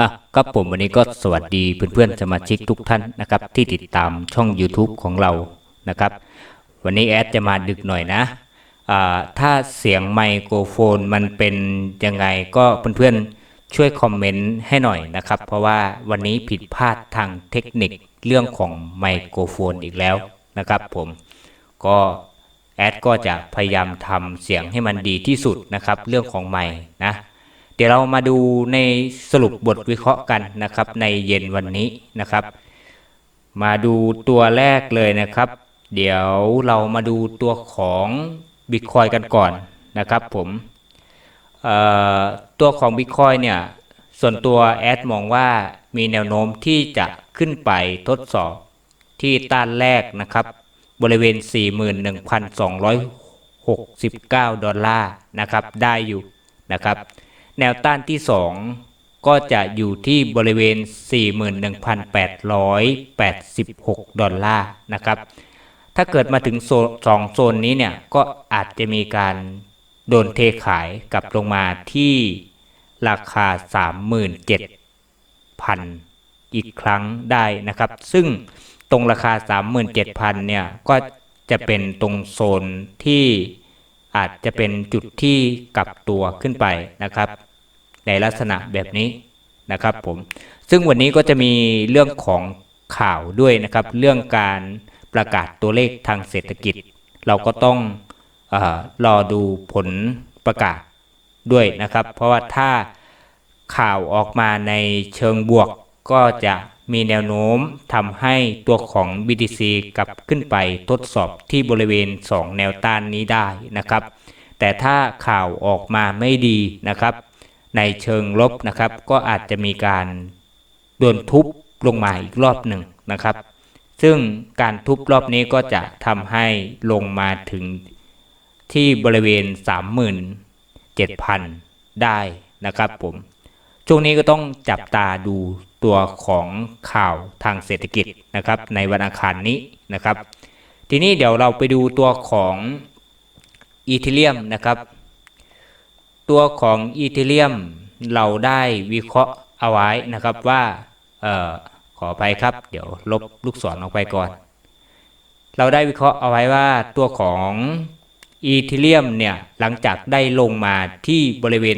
อะครับผมวันนี้ก็สวัสดีเพื่อนๆสมาชิกทุกท่านนะครับ ที่ติดตามช่อง YouTube ของเรานะครับ วันนี้แอดจะมาดึกหน่อยนะอ่าถ้าเสียงไมโครโฟนมันเป็นยังไงก็เพื่อนๆช่วยคอมเมนต์ให้หน่อยนะครับ เพราะว่าวันนี้ผิดพลาดทางเทคนิคเรื่องของไมโครโฟนอีกแล้วนะครับผมก็แอดก็จะพยายามทำเสียงให้มันดีที่สุดนะครับ เรื่องของไมค์นะ ดี๋ยวเรามาดูในสรุปบทวิเคราะห์กันนะครับ ในเย็นวันนี้นะครับ มาดูตัวแรกเลยนะครับ เดี๋ยวเรามาดูตัวของบิตคอยกันก่อนนะครับผมตัวของบิตคอยเนี่ยส่วนตัวแอดมองว่ามีแนวโน้มที่จะขึ้นไปทดสอบที่ต้านแรกนะครับ บริเวณ 41,269 ดอลลาร์นะครับ ได้อยู่นะครับ แนวต้านที่ 2 ก็จะอยู่ที่บริเวณ 41,886 ดอลลาร์นะครับ ถ้าเกิดมาถึงโซนสองโซนนี้เนี่ยก็อาจจะมีการโดนเทขายกลับลงมาที่ราคา 37,000 อีกครั้งได้นะครับ ซึ่งตรงราคา 37,000 เนี่ยก็จะเป็นตรงโซนที่อาจจะเป็นจุดที่กลับตัวขึ้นไปนะครับ ในลักษณะแบบนี้นะครับผมซึ่งวันนี้ก็จะมีเรื่องของข่าวด้วยนะครับ เรื่องการประกาศตัวเลขทางเศรษฐกิจ เราก็ต้องเออรอดูผลประกาศด้วยนะครับ เพราะว่าถ้าข่าวออกมาในเชิงบวกก็จะมีแนวโน้มทำให้ตัวของ BTC กลับขึ้นไปทดสอบที่บริเวณ 2 แนวต้านนี้ได้นะครับ แต่ถ้าข่าวออกมาไม่ดีนะครับ ในเชิงลบนะครับ ก็อาจจะมีการโดนทุบลงมาอีกรอบหนึ่งนะครับ ซึ่งการทุบรอบนี้ก็จะทำให้ลงมาถึงที่บริเวณ 37,000 ได้นะครับผม ช่วงนี้ก็ต้องจับตาดูตัวของข่าวทางเศรษฐกิจนะครับ ในวันอังคารนี้นะครับ ทีนี้เดี๋ยวเราไปดูตัวของอีเทเรียมนะครับ ตัวของอีเทเรียมเราได้วิเคราะห์เอาไว้นะครับว่าออขออภัยครับ เดี๋ยวลบลูกศรออกไปก่อน เราได้วิเคราะห์เอาไว้ว่าตัวของอีเทเรียมเนี่ยหลังจากได้ลงมาที่บริเวณ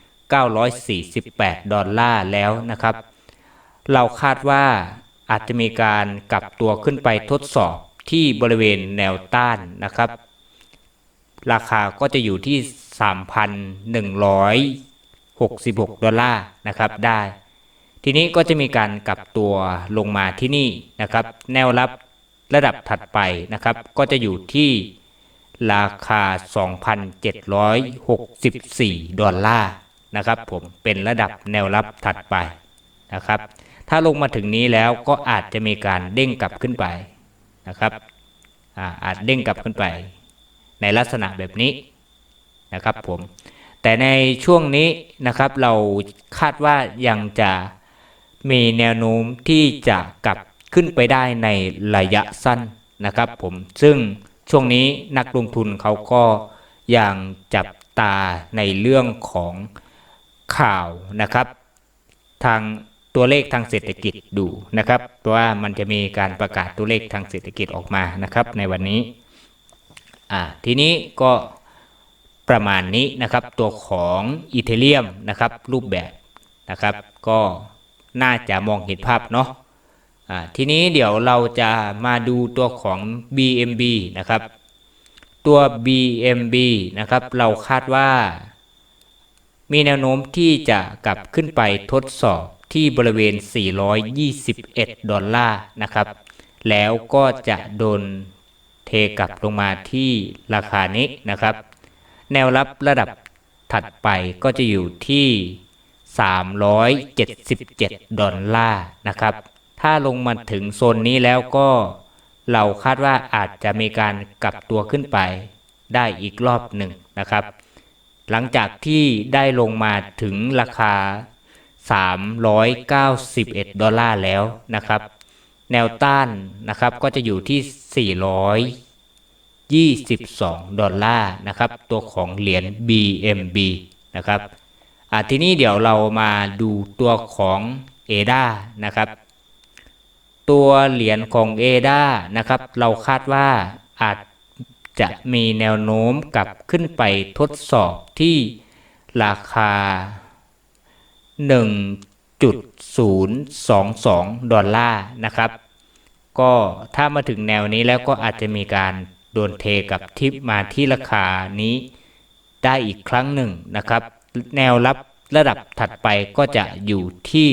2,948 ดอลลาร์แล้วนะครับ เราคาดว่าอาจจะมีการกลับตัวขึ้นไปทดสอบที่บริเวณแนวต้านนะครับ ราคาก็จะอยู่ที่ 3,166 ดอลลาร์นะครับได้ ทีนี้ก็จะมีการกลับตัวลงมาที่นี่นะครับแนวรับระดับถัดไปนะครับ ก็จะอยู่ที่ราคา 2,764 ดอลลาร์นะครับผมเป็นระดับแนวรับถัดไปนะครับ ถ้าลงมาถึงนี้แล้วก็อาจจะมีการเด้งกลับขึ้นไปนะครับอาอาจเด้งกลับขึ้นไป ในลักษณะแบบนี้ นะครับผมแต่ในช่วงนี้นะครับเราคาดว่ายังจะมีแนวโน้มที่จะกลับขึ้นไปได้ในระยะสั้นนะครับผมซึ่งช่วงนี้นักลงทุนเขาก็ยังจับตาในเรื่องของข่าวนะครับ ทางตัวเลขทางเศรษฐกิจดูนะครับเพราะว่ามันจะมีการประกาศตัวเลขทางเศรษฐกิจออกมานะครับในวันนี้อ่าทีนี้ก็ ประมาณนี้นะครับตัวของอีเทเรียมนะครับรูปแบบนะครับก็น่าจะมองเห็นภาพเนาะทีนี้เดี๋ยวเราจะมาดูตัวของ BMB นะครับ ตัว BMB นะครับเราคาดว่า มีแนวโน้มที่จะกลับขึ้นไปทดสอบที่บริเวณ 421 ดอลลาร์นะครับ แล้วก็จะโดนเทกลับลงมาที่ราคานี้นะครับ แนวรับระดับถัดไปก็จะอยู่ที่ 377 ดอลลาร์นะครับ ถ้าลงมาถึงโซนนี้แล้วก็เราคาดว่าอาจจะมีการกลับตัวขึ้นไปได้อีกรอบหนึ่งนะครับ หลังจากที่ได้ลงมาถึงราคา 391 ดอลลาร์แล้วนะครับ แนวต้านนะครับก็จะอยู่ที่ 22 ดอลลาร์นะครับ ตัวของเหรียญ BMB นะครับอ่าทีนี้เดี๋ยวเรามาดูตัวของ ADA นะครับ ตัวเหรียญของ ADA นะครับ เราคาดว่าอาจจะมีแนวโน้มกลับขึ้นไปทดสอบที่ราคา 1.022 ดอลลาร์นะครับ ก็ถ้ามาถึงแนวนี้แล้วก็อาจจะมีการ โดนเทกับทิปมาที่ราคานี้ได้อีกครั้งหนึ่งนะครับ แนวรับระดับถัดไปก็จะอยู่ที่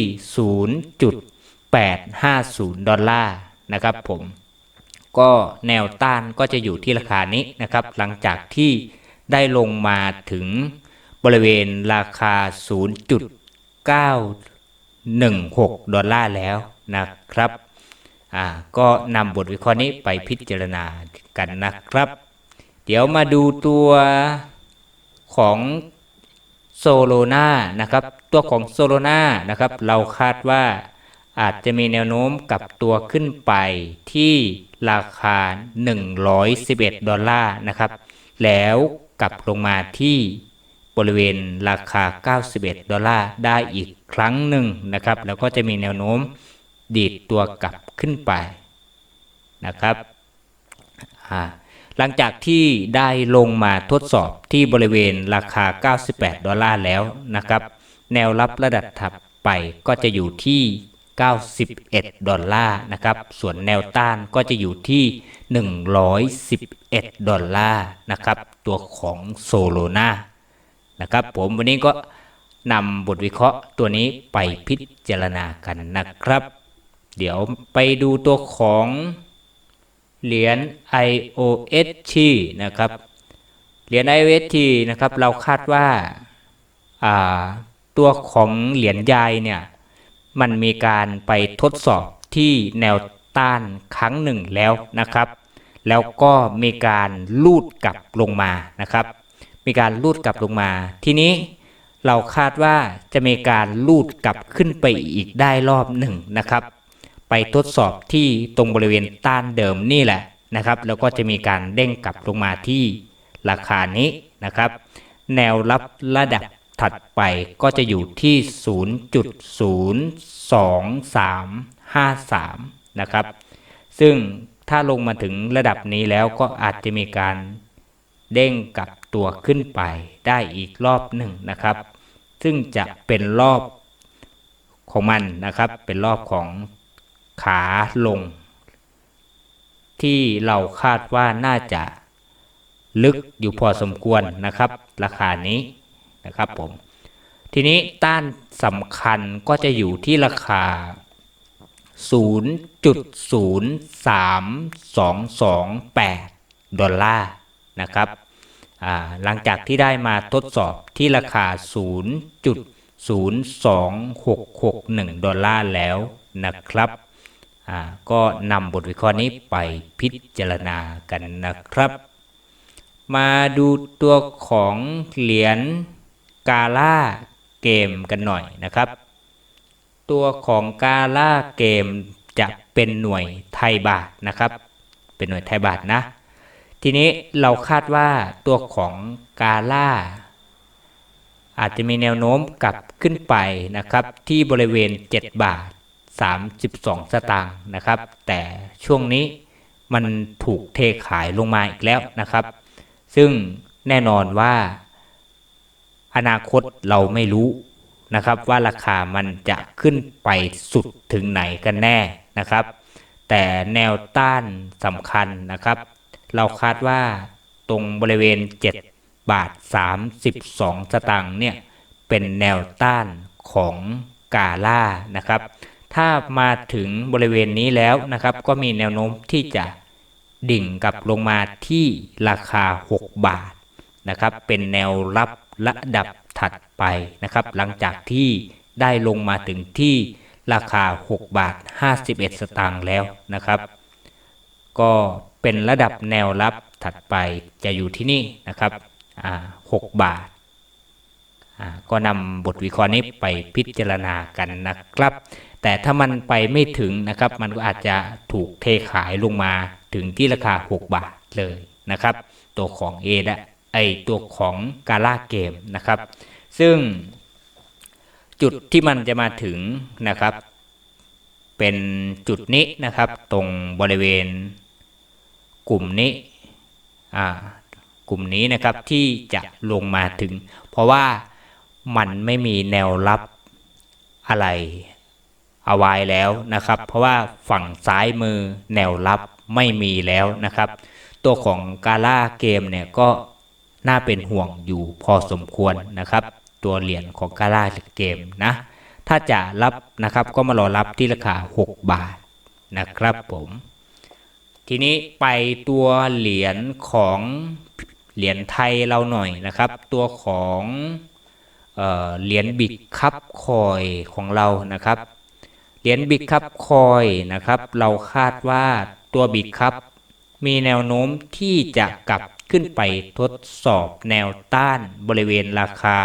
0.850 ดอลลาร์นะครับผมก็แนวต้านก็จะอยู่ที่ราคานี้นะครับ หลังจากที่ได้ลงมาถึงบริเวณราคา 0.916 ดอลลาร์แล้วนะครับ ก็นำบทวิเคราะห์นี้ไปพิจารณากันนะครับ เดี๋ยวมาดูตัวของโซโลนานะครับ ตัวของโซโลนานะครับ เราคาดว่าอาจจะมีแนวโน้มกลับตัวขึ้นไปที่ราคา 111 ดอลลาร์นะครับ แล้วกลับลงมาที่บริเวณราคา 91 ดอลลาร์ได้อีกครั้งหนึ่งนะครับ แล้วก็จะมีแนวโน้ม ดีดตัวกลับขึ้นไปนะครับ หลังจากที่ได้ลงมาทดสอบที่บริเวณราคา 98 ดอลลาร์แล้วนะครับ แนวรับระดับถัดไปก็จะอยู่ที่ 91 ดอลลาร์นะครับ ส่วนแนวต้านก็จะอยู่ที่ 111 ดอลลาร์นะครับ ตัวของโซโลนานะครับ ผมวันนี้ก็นำบทวิเคราะห์ตัวนี้ไปพิจารณากันนะครับ เดี๋ยวไปดูตัวของเหรียญ IOST นะครับ เหรียญ IOST นะครับเราคาดว่าาตัวของเหรียญยายเนี่ยมันมีการไปทดสอบที่แนวต้านครั้งหนึ่งแล้วนะครับ แล้วก็มีการลูดกลับลงมานะครับ มีการลูดกลับลงมา ทีนี้เราคาดว่าจะมีการลูดกลับขึ้นไปอีกได้รอบหนึ่งนะครับ ไปทดสอบที่ตรงบริเวณต้านเดิมนี่แหละนะครับ แล้วก็จะมีการเด้งกลับลงมาที่ราคานี้นะครับ แนวรับระดับถัดไปก็จะอยู่ที่ 0.02353 นะครับ ซึ่งถ้าลงมาถึงระดับนี้แล้วก็อาจจะมีการเด้งกลับตัวขึ้นไปได้อีกรอบหนึ่งนะครับ ซึ่งจะเป็นรอบของมันนะครับ เป็นรอบของ ขาลง ที่เราคาดว่าน่าจะลึกอยู่พอสมควรนะครับ ราคานี้นะครับผม ทีนี้ต้านสำคัญก็จะอยู่ที่ราคา 0.03228 ดอลลาร์นะครับหลังจากที่ได้มาทดสอบที่ราคา 0.02661 ดอลลาร์แล้วนะครับ ก็นำบทวิเคราะห์นี้ไปพิจารณากันนะครับ มาดูตัวของเหรียญกาล่าเกมกันหน่อยนะครับ ตัวของกาล่าเกมจะเป็นหน่วยไทยบาทนะครับ เป็นหน่วยไทยบาทนะ ทีนี้เราคาดว่าตัวของกาล่าอาจจะมีแนวโน้มกลับขึ้นไปนะครับที่บริเวณ 7 บาท 32 สตางค์นะครับ แต่ช่วงนี้มันถูกเทขายลงมาอีกแล้วนะครับ ซึ่งแน่นอนว่าอนาคตเราไม่รู้นะครับ ว่าราคามันจะขึ้นไปสุดถึงไหนกันแน่นะครับ แต่แนวต้านสำคัญนะครับ เราคาดว่าตรงบริเวณ 7 บาท 32 สตางค์เนี่ยเป็นแนวต้านของกาล่านะครับ ถ้ามาถึงบริเวณนี้แล้วนะครับ ก็มีแนวโน้มที่จะดิ่งกลับลงมาที่ราคา 6 บาทนะครับ เป็นแนวรับระดับถัดไปนะครับ หลังจากที่ได้ลงมาถึงที่ราคา 6 บาท 51 สตางค์แล้วนะครับ ก็เป็นระดับแนวรับถัดไปจะอยู่ที่นี่นะครับ6บาท ก็นำบทวิเคราะห์นี้ไปพิจารณากันนะครับ แต่ถ้ามันไปไม่ถึงนะครับ มันก็อาจจะถูกเทขายลงมาถึงที่ราคา 6 บาทเลยนะครับ ตัวของ A และไอตัวของกาล่าเกมนะครับ ซึ่งจุดที่มันจะมาถึงนะครับ เป็นจุดนี้นะครับ ตรงบริเวณกลุ่มนี้อ่ากลุ่มนี้นะครับที่จะลงมาถึง เพราะว่ามันไม่มีแนวรับอะไร เอาไว้แล้วนะครับ เพราะว่าฝั่งซ้ายมือแนวรับไม่มีแล้วนะครับ ตัวของกาล่าเกมเนี่ยก็น่าเป็นห่วงอยู่พอสมควรนะครับ ตัวเหรียญของกาล่าเกมนะ ถ้าจะรับนะครับก็มารอรับที่ราคา 6 บาทนะครับผมทีนี้ไปตัวเหรียญของเหรียญไทยเราหน่อยนะครับ ตัวของเออเหรียญบิกคัพคอยของเรานะครับ เหรียญบิกคัพคอยนะครับ เราคาดว่าตัวบิกคัพมีแนวโน้มที่จะกลับขึ้นไปทดสอบแนวต้านบริเวณราคา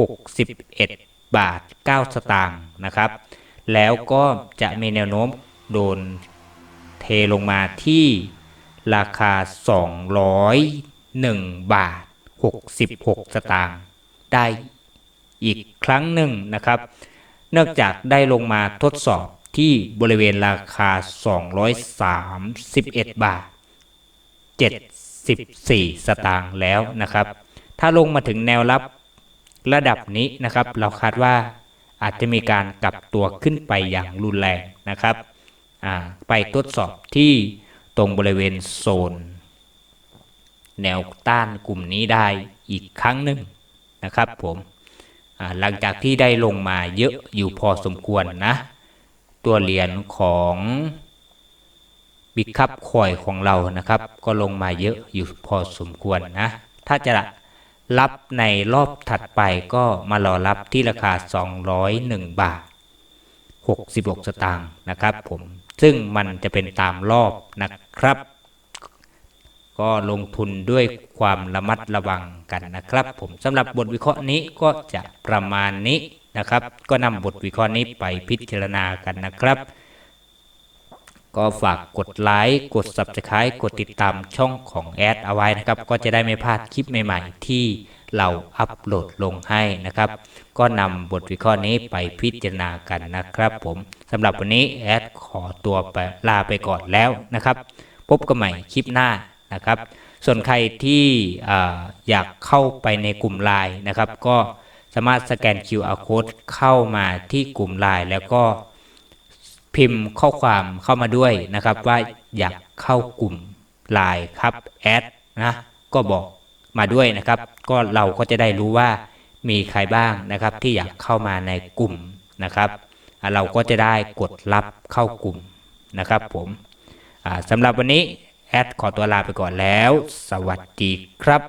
261 บาท 9 สตางค์นะครับ แล้วก็จะมีแนวโน้มโดนเทลงมาที่ราคา 201 บาท 66 สตางค์ได้อีกครั้งหนึ่งนะครับ เนื่องจากได้ลงมาทดสอบที่บริเวณราคา 231 บาท 74 สตางค์แล้วนะครับ ถ้าลงมาถึงแนวรับระดับนี้นะครับ เราคาดว่าอาจจะมีการกลับตัวขึ้นไปอย่างรุนแรงนะครับ ไปทดสอบที่ตรงบริเวณโซน แนวต้านกลุ่มนี้ได้อีกครั้งหนึ่งนะครับผม หลังจากที่ได้ลงมาเยอะอยู่พอสมควรนะ ตัวเหรียญของบิคับคอยของเรานะครับ ก็ลงมาเยอะอยู่พอสมควรนะ ถ้าจะรับในรอบถัดไปก็มารอรับที่ราคา 201 บาท 66 สตางค์นะครับผม ซึ่งมันจะเป็นตามรอบนะครับ ก็ลงทุนด้วยความระมัดระวังกันนะครับ ผมสำหรับบทวิเคราะห์นี้ก็จะประมาณนี้นะครับ ก็นำบทวิเคราะห์นี้ไปพิจารณากันนะครับ ก็ฝากกดไลค์กด Subscribe กดติดตามช่องของแอดเอาไว้นะครับ ก็จะได้ไม่พลาดคลิปใหม่ๆ ที่เราอัปโหลดลงให้นะครับ ก็นำบทวิเคราะห์นี้ไปพิจารณากันนะครับ ผมสำหรับวันนี้แอดขอตัวไปลาไปก่อนแล้วนะครับ พบกันใหม่คลิปหน้า นะครับ ส่วนใครที่อยากเข้าไปในกลุ่มไลน์นะครับ ก็สามารถสแกน QR code เข้ามาที่กลุ่มไลน์แล้วก็พิมพ์ข้อความเข้ามาด้วยนะครับ ว่าอยากเข้ากลุ่มไลน์ครับแอดนะก็บอกมาด้วยนะครับ ก็เราก็จะได้รู้ว่ามีใครบ้างนะครับ ที่อยากเข้ามาในกลุ่มนะครับเราก็จะได้กดรับเข้ากลุ่มนะครับผมสำหรับวันนี้ แอดขอตัวลาไปก่อนแล้ว สวัสดีครับ